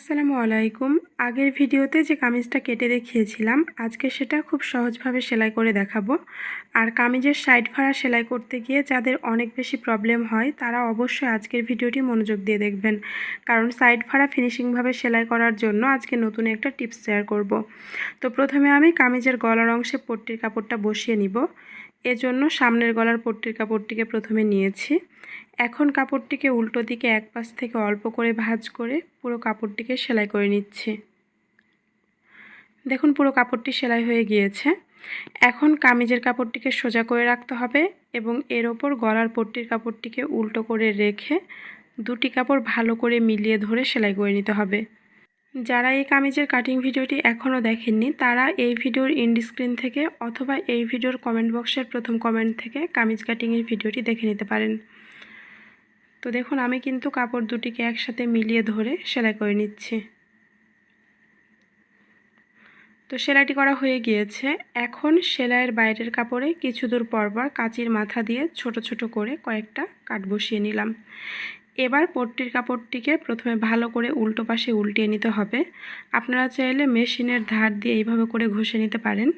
আসসালামু আলাইকুম। আগের ভিডিওতে যে কামিজটা কেটে দেখিয়েছিলাম, আজকে সেটা খুব সহজভাবে সেলাই করে দেখাবো। আর কামিজের সাইড ফাড়া সেলাই করতে গিয়ে যাদের অনেক বেশি প্রবলেম হয়, তারা অবশ্যই আজকের ভিডিওটি মনোযোগ দিয়ে দেখবেন। কারণ সাইড ফাড়া ফিনিশিংভাবে সেলাই করার জন্য আজকে নতুন একটা টিপস শেয়ার করব। তো প্রথমে আমি কামিজের গলার অংশে পট্টির কাপড়টা বসিয়ে নিব। এজন্য সামনের গলার পট্টির কাপড়টিকে প্রথমে নিয়েছি। এখন কাপড়টিকে উল্টো দিকে এক পাশ থেকে অল্প করে ভাঁজ করে পুরো কাপড়টিকে সেলাই করে নিচ্ছি। দেখুন, পুরো কাপড়টি সেলাই হয়ে গিয়েছে। এখন কামিজের কাপড়টিকে সোজা করে রাখতে হবে এবং এর ওপর গলার পট্টির কাপড়টিকে উল্টো করে রেখে দুটি কাপড় ভালো করে মিলিয়ে ধরে সেলাই করে নিতে হবে। যারা এই কামিজের কাটিং ভিডিওটি এখনও দেখেননি, তারা এই ভিডিওর ইন্ড স্ক্রিন থেকে অথবা এই ভিডিওর কমেন্ট বক্সের প্রথম কমেন্ট থেকে কামিজ কাটিংয়ের ভিডিওটি দেখে নিতে পারেন। তো দেখুন, আমি কিন্তু কাপড় দুটিকে একসাথে মিলিয়ে ধরে সেলাই করে নিচ্ছি। তো সেলাইটি করা হয়ে গিয়েছে। এখন সেলাইয়ের বাইরের কাপড়ে কিছু দূর পরপর কাচির মাথা দিয়ে ছোট ছোট করে কয়েকটা কাট বসিয়ে নিলাম। এবার পট্টির কাপড়টিকে প্রথমে ভালো করে উল্টো পাশে উল্টিয়ে নিতে হবে। আপনারা চাইলে মেশিনের ধার দিয়ে এইভাবে করে ঘষে নিতে পারেন।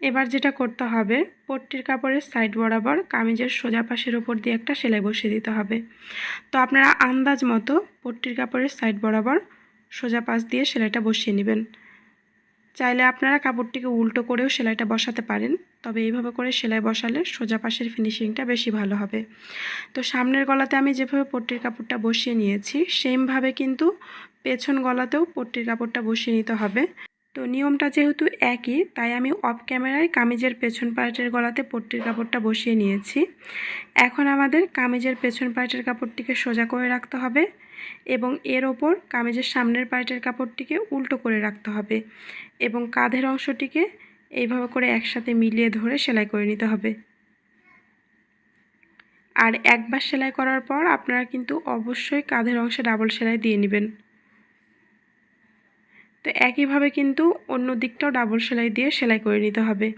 এবার যেটা করতে হবে, পট্টির কাপড়ের সাইড বরাবর কামিজের সোজা পাশের ওপর দিয়ে একটা সেলাই বসিয়ে দিতে হবে। তো আপনারা আন্দাজ মতো পট্টির কাপড়ের সাইড বরাবর সোজা পাশ দিয়ে সেলাইটা বসিয়ে নেবেন। চাইলে আপনারা কাপড়টিকে উল্টো করেও সেলাইটা বসাতে পারেন, তবে এইভাবে করে সেলাই বসালে সোজা পাশের ফিনিশিংটা বেশি ভালো হবে। তো সামনের গলাতে আমি যেভাবে পট্টির কাপড়টা বসিয়ে নিয়েছি, সেমভাবে কিন্তু পেছন গলাতেও পট্টির কাপড়টা বসিয়ে নিতে হবে। তো নিয়মটা যেহেতু একই, তাই আমি অফ ক্যামেরায় কামিজের পেছন পার্টের গলাতে পট্টির কাপড়টা বসিয়ে নিয়েছি। এখন আমাদের কামিজের পেছন পার্টের কাপড়টিকে সোজা করে রাখতে হবে। এবং এর ওপর কামিজের সামনের পার্টের কাপড়টিকে উল্টো করে রাখতে হবে এবং কাঁধের অংশটিকে এইভাবে করে একসাথে মিলিয়ে ধরে সেলাই করে নিতে হবে। আর একবার সেলাই করার পর আপনারা কিন্তু অবশ্যই কাঁধের অংশে ডাবল সেলাই দিয়ে নেবেন। তো একইভাবে কিন্তু অন্য দিকটাও ডাবল সেলাই দিয়ে সেলাই করে নিতে হবে।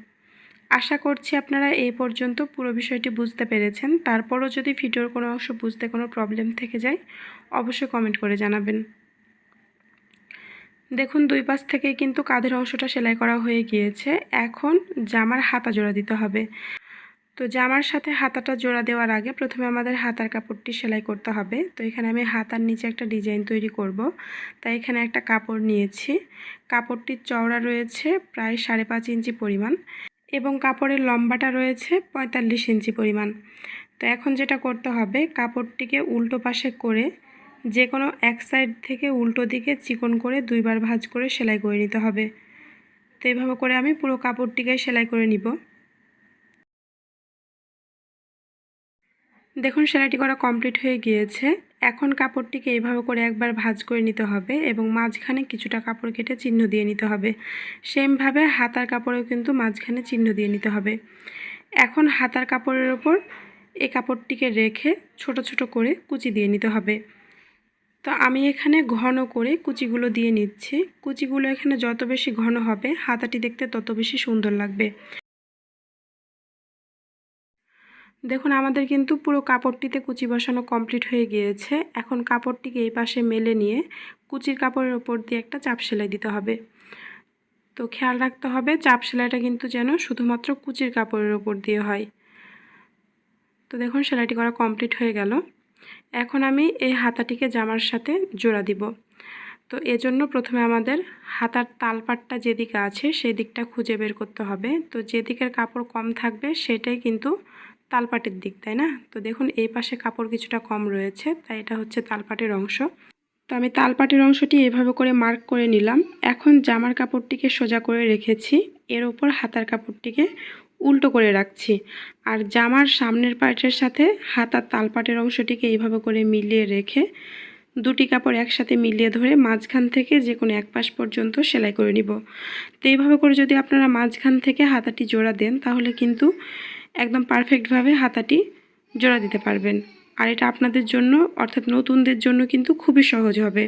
আশা করছি আপনারা এই পর্যন্ত পুরো বিষয়টি বুঝতে পেরেছেন। তারপরও যদি ভিডিওর কোনো অংশ বুঝতে কোনো প্রবলেম থেকে যায়, অবশ্যই কমেন্ট করে জানাবেন। দেখুন, দুই পাশ থেকে কিন্তু কাঁধের অংশটা সেলাই করা হয়ে গিয়েছে। এখন জামার হাতা জোড়া দিতে হবে। তো জামার সাথে হাতাটা জোড়া দেওয়ার আগে প্রথমে আমাদের হাতার কাপড়টি সেলাই করতে হবে। তো এখানে আমি হাতার নিচে একটা ডিজাইন তৈরি করব। তাই এখানে একটা কাপড় নিয়েছি। কাপড়টির চওড়া রয়েছে প্রায় সাড়ে পাঁচ ইঞ্চি পরিমাণ। এবং কাপড়ের লম্বাটা রয়েছে পঁয়তাল্লিশ ইঞ্চি পরিমাণ। তো এখন যেটা করতে হবে, কাপড়টিকে উল্টো পাশে করে যে কোনো এক সাইড থেকে উল্টো দিকে চিকন করে দুইবার ভাজ করে সেলাই করে নিতে হবে। তো এভাবে করে আমি পুরো কাপড়টিকে সেলাই করে নিব। দেখুন, সেলাইটি করা কমপ্লিট হয়ে গিয়েছে। এখন কাপড়টিকে এইভাবে করে একবার ভাজ করে নিতে হবে এবং মাঝখানে কিছুটা কাপড় কেটে চিহ্ন দিয়ে নিতে হবে। সেমভাবে হাতার কাপড়েও কিন্তু মাঝখানে চিহ্ন দিয়ে নিতে হবে। এখন হাতার কাপড়ের ওপর এই কাপড়টিকে রেখে ছোট ছোট করে কুচি দিয়ে নিতে হবে। তো আমি এখানে ঘন করে কুচিগুলো দিয়ে নিচ্ছি। কুচিগুলো এখানে যত বেশি ঘন হবে, হাতাটি দেখতে তত বেশি সুন্দর লাগবে। দেখুন, আমাদের কিন্তু পুরো কাপড়টিতে কুচি বসানো কমপ্লিট হয়ে গিয়েছে। এখন কাপড়টিকে এই পাশে মেলে নিয়ে কুচির কাপড়ের ওপর দিয়ে একটা চাপ সেলাই দিতে হবে। তো খেয়াল রাখতে হবে, চাপ সেলাইটা কিন্তু যেন শুধুমাত্র কুচির কাপড়ের ওপর দিয়ে হয়। তো দেখুন, সেলাইটি করা কমপ্লিট হয়ে গেল। এখন আমি এই হাতাটিকে জামার সাথে জোড়া দিব। তো এজন্য প্রথমে আমাদের হাতার তালপাটটা যেদিকে আছে সেই দিকটা খুঁজে বের করতে হবে। তো যেদিকের কাপড় কম থাকবে, সেটাই কিন্তু তালপাটের দিক, তাই না? তো দেখুন, এই পাশে কাপড় কিছুটা কম রয়েছে, তাই এটা হচ্ছে তালপাটের অংশ। তো আমি তালপাটের অংশটি এভাবে করে মার্ক করে নিলাম। এখন জামার কাপড়টিকে সোজা করে রেখেছি, এর ওপর হাতার কাপড়টিকে উল্টো করে রাখছি। আর জামার সামনের পার্টের সাথে হাতার তালপাটের অংশটিকে এইভাবে করে মিলিয়ে রেখে দুটি কাপড় একসাথে মিলিয়ে ধরে মাঝখান থেকে যে কোনো এক পাশ পর্যন্ত সেলাই করে নিব। তো এইভাবে করে যদি আপনারা মাঝখান থেকে হাতাটি জোড়া দেন, তাহলে কিন্তু একদম পারফেক্টভাবে হাতাটি জোড়া দিতে পারবেন। আর এটা আপনাদের জন্য, অর্থাৎ নতুনদের জন্য কিন্তু খুবই সহজ হবে।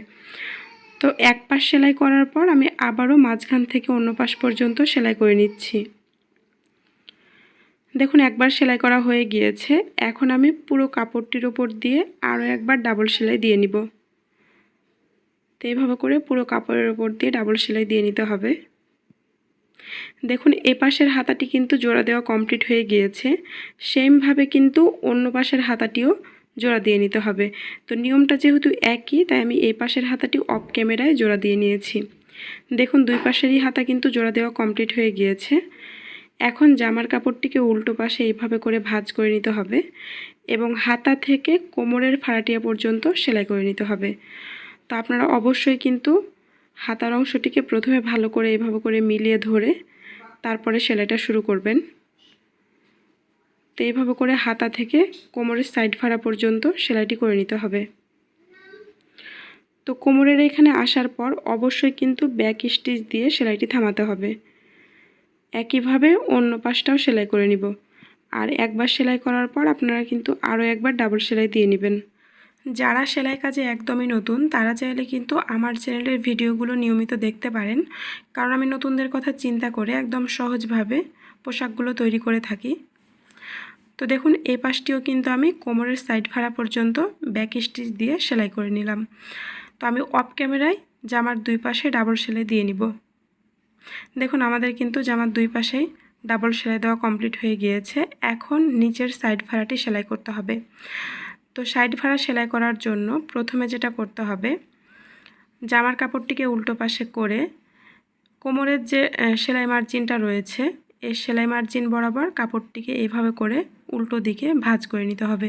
তো এক পাশ সেলাই করার পর আমি আবারও মাঝখান থেকে অন্য পাশ পর্যন্ত সেলাই করে নিচ্ছি। দেখুন, একবার সেলাই করা হয়ে গিয়েছে। এখন আমি পুরো কাপড়টির ওপর দিয়ে আরও একবার ডাবল সেলাই দিয়ে নিব। তো এইভাবে করে পুরো কাপড়ের ওপর দিয়ে ডাবল সেলাই দিয়ে নিতে হবে। দেখুন, এ পাশের হাতাটি কিন্তু জোড়া দেওয়া কমপ্লিট হয়ে গিয়েছে। সেমভাবে কিন্তু অন্য পাশের হাতাটিও জোড়া দিয়ে নিতে হবে। তো নিয়মটা যেহেতু একই, তাই আমি এই পাশের হাতাটি অফ ক্যামেরায় জোড়া দিয়ে নিয়েছি। দেখুন, দুই পাশেরই হাতা কিন্তু জোড়া দেওয়া কমপ্লিট হয়ে গিয়েছে। এখন জামার কাপড়টিকে উল্টো পাশে এইভাবে করে ভাঁজ করে নিতে হবে এবং হাতা থেকে কোমরের ফাড়াটিয়া পর্যন্ত সেলাই করে নিতে হবে। তো আপনারা অবশ্যই কিন্তু হাতার অংশটিকে প্রথমে ভালো করে এইভাবে করে মিলিয়ে ধরে তারপরে সেলাইটা শুরু করবেন। তো এইভাবে করে হাতা থেকে কোমরের সাইড ফাড়া পর্যন্ত সেলাইটি করে নিতে হবে। তো কোমরের এখানে আসার পর অবশ্যই কিন্তু ব্যাক স্টিচ দিয়ে সেলাইটি থামাতে হবে। একইভাবে অন্য পাশটাও সেলাই করে নিব। আর একবার সেলাই করার পর আপনারা কিন্তু আরও একবার ডাবল সেলাই দিয়ে নেবেন। যারা সেলাই কাজে একদমই নতুন, তারা চাইলে কিন্তু আমার চ্যানেলের ভিডিওগুলো নিয়মিত দেখতে পারেন। কারণ আমি নতুনদের কথা চিন্তা করে একদম সহজভাবে পোশাকগুলো তৈরি করে থাকি। তো দেখুন এই পাশটিও কিন্তু আমি কোমরের সাইড ফাড়া পর্যন্ত ব্যাক স্টিচ দিয়ে সেলাই করে নিলাম। তো আমি অফ ক্যামেরায় জামার দুই পাশে ডাবল সেলাই দিয়ে নিব। দেখুন, আমাদের কিন্তু জামার দুই পাশেই ডাবল সেলাই দেওয়া কমপ্লিট হয়ে গিয়েছে। এখন নিচের সাইড ফাড়াটি সেলাই করতে হবে। তো সাইড ফাড়া সেলাই করার জন্য প্রথমে যেটা করতে হবে, জামার কাপড়টিকে উল্টো পাশে করে কোমরের যে সেলাই মার্জিনটা রয়েছে, এই সেলাই মার্জিন বরাবর কাপড়টিকে এইভাবে করে উল্টো দিকে ভাঁজ করে নিতে হবে।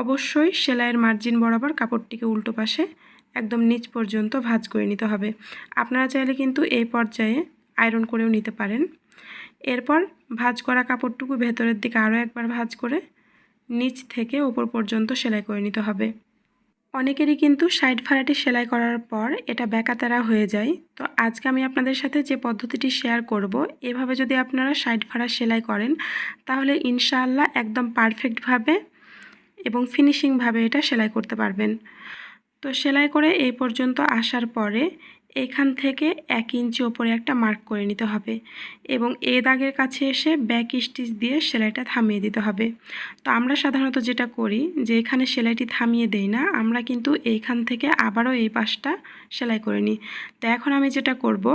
অবশ্যই সেলাইয়ের মার্জিন বরাবর কাপড়টিকে উল্টো পাশে একদম নিচ পর্যন্ত ভাঁজ করে নিতে হবে। আপনারা চাইলে কিন্তু এই পর্যায়ে আয়রন করেও নিতে পারেন। এরপর ভাঁজ করা কাপড়টুকু ভেতরের দিকে আরও একবার ভাঁজ করে নিচ থেকে ওপর পর্যন্ত সেলাই করে নিতে হবে। অনেকেরই কিন্তু সাইড ফাড়াটি সেলাই করার পর এটা ব্যাকাতারা হয়ে যায়। তো আজকে আমি আপনাদের সাথে যে পদ্ধতিটি শেয়ার করব, এভাবে যদি আপনারা সাইড ফাড়া সেলাই করেন, তাহলে ইনশাআল্লাহ একদম পারফেক্টভাবে এবং ফিনিশিংভাবে এটা সেলাই করতে পারবেন। তো সেলাই করে এই পর্যন্ত আসার পরে এখান থেকে এক ইঞ্চি ওপরে একটা মার্ক করে নিতে হবে এবং এ দাগের কাছে এসে ব্যাক স্টিচ দিয়ে সেলাইটা থামিয়ে দিতে হবে। তো আমরা সাধারণত যেটা করি যে এখানে সেলাইটি থামিয়ে দেই না, আমরা কিন্তু এইখান থেকে আবারও এই পাশটা সেলাই করে নিই। তো এখন আমি যেটা করব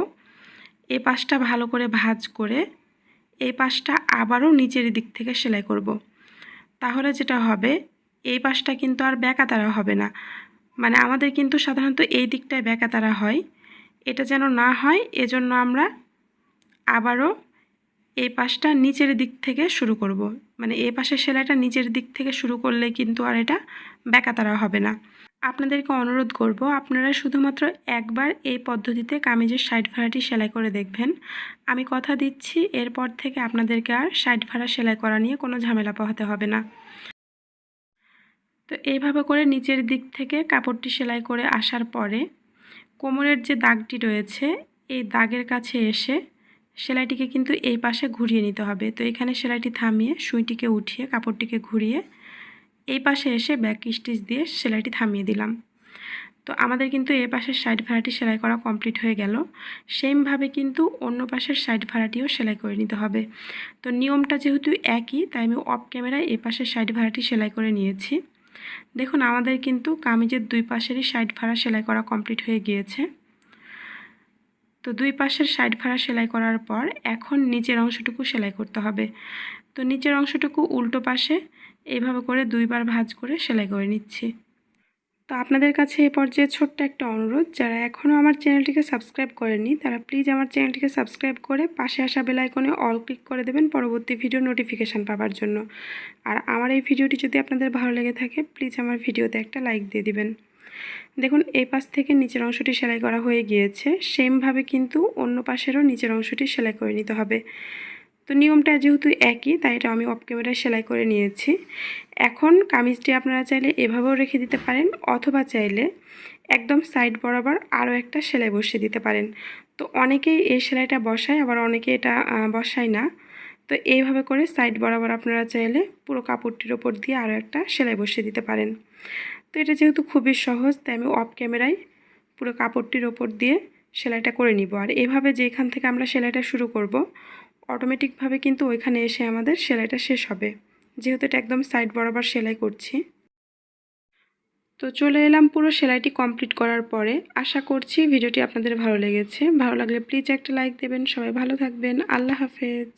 এই পাশটা ভালো করে ভাঁজ করে এই পাশটা আবারও নিচের দিক থেকে সেলাই করব। তাহলে যেটা হবে, এই পাশটা কিন্তু আর ব্যাকাতারা হবে না। মানে আমাদের কিন্তু সাধারণত এই দিকটায় ব্যাকাতারা হয়। এটা যেন না হয়, এজন্য আমরা আবারও এই পাশটা নিচের দিক থেকে শুরু করব। মানে এই পাশের সেলাইটা নিচের দিক থেকে শুরু করলে কিন্তু আর এটা ব্যাকাতারা হবে না। আপনাদেরকে অনুরোধ করব, আপনারা শুধুমাত্র একবার এই পদ্ধতিতে কামিজের সাইড ভাড়াটি সেলাই করে দেখবেন। আমি কথা দিচ্ছি, এরপর থেকে আপনাদেরকে আর সাইড ভাড়া সেলাই করা নিয়ে কোনো ঝামেলা পোহাতে হবে না। তো এইভাবে করে নিচের দিক থেকে কাপড়টি সেলাই করে আসার পরে কোমরের যে দাগটি রয়েছে, এই দাগের কাছে এসে সেলাইটিকে কিন্তু এই পাশে ঘুরিয়ে নিতে হবে। তো এখানে সেলাইটি থামিয়ে সুইটিকে উঠিয়ে কাপড়টিকে ঘুরিয়ে এই পাশে এসে ব্যাক স্টিচ দিয়ে সেলাইটি থামিয়ে দিলাম। তো আমাদের কিন্তু এই পাশের সাইড ভাড়াটি সেলাই করা কমপ্লিট হয়ে গেল। সেমভাবে কিন্তু অন্য পাশের সাইড ভাড়াটিও সেলাই করে নিতে হবে। তো নিয়মটা যেহেতু একই, তাই আমি অফ ক্যামেরায় এ পাশের সাইড ভাড়াটি সেলাই করে নিয়েছি। দেখুন, আমাদের কিন্তু কামিজের দুই পাশেরই সাইড ভাড়া সেলাই করা কমপ্লিট হয়ে গিয়েছে। তো দুই পাশের সাইড ভাড়া সেলাই করার পর এখন নিচের অংশটুকু সেলাই করতে হবে। তো নিচের অংশটুকু উল্টো পাশে এইভাবে করে দুইবার ভাঁজ করে সেলাই করে নিচ্ছি। তো আপনাদের কাছে এ পর্যায়ে ছোট্ট একটা অনুরোধ, যারা এখনও আমার চ্যানেলটিকে সাবস্ক্রাইব করেননি, তারা প্লিজ আমার চ্যানেলটিকে সাবস্ক্রাইব করে পাশে আসা বেল আইকনে অল ক্লিক করে দেবেন পরবর্তী ভিডিও নোটিফিকেশান পাওয়ার জন্য। আর আমার এই ভিডিওটি যদি আপনাদের ভালো লেগে থাকে, প্লিজ আমার ভিডিওতে একটা লাইক দিয়ে দিবেন। দেখুন, এই পাশ থেকে নিচের অংশটি সেলাই করা হয়ে গিয়েছে, সেমভাবে কিন্তু অন্য পাশেরও নিচের অংশটি সেলাই করে নিতে হবে। তো নিয়মটা যেহেতু একই, তাই এটা আমি অফ ক্যামেরায় সেলাই করে নিয়েছি। এখন কামিজটি আপনারা চাইলে এভাবেও রেখে দিতে পারেন, অথবা চাইলে একদম সাইড বরাবর আরও একটা সেলাই বসিয়ে দিতে পারেন। তো অনেকেই এই সেলাইটা বসায়, আবার অনেকে এটা বসায় না। তো এইভাবে করে সাইড বরাবর আপনারা চাইলে পুরো কাপড়টির ওপর দিয়ে আরও একটা সেলাই বসিয়ে দিতে পারেন। তো এটা যেহেতু খুবই সহজ, তাই আমি অফ ক্যামেরায় পুরো কাপড়টির ওপর দিয়ে সেলাইটা করে নিব। আর এভাবে যেখান থেকে আমরা সেলাইটা শুরু করব অটোমেটিকভাবে কিন্তু ওইখানে এসে আমাদের সেলাইটা শেষ হবে। যেহেতু এটা একদম সাইড বরাবর সেলাই করছি। তো চলে এলাম পুরো সেলাইটি কমপ্লিট করার পরে। আশা করছি ভিডিওটি আপনাদের ভালো লেগেছে। ভালো লাগলে প্লিজ একটা লাইক দেবেন। সবাই ভালো থাকবেন। আল্লাহ হাফেজ।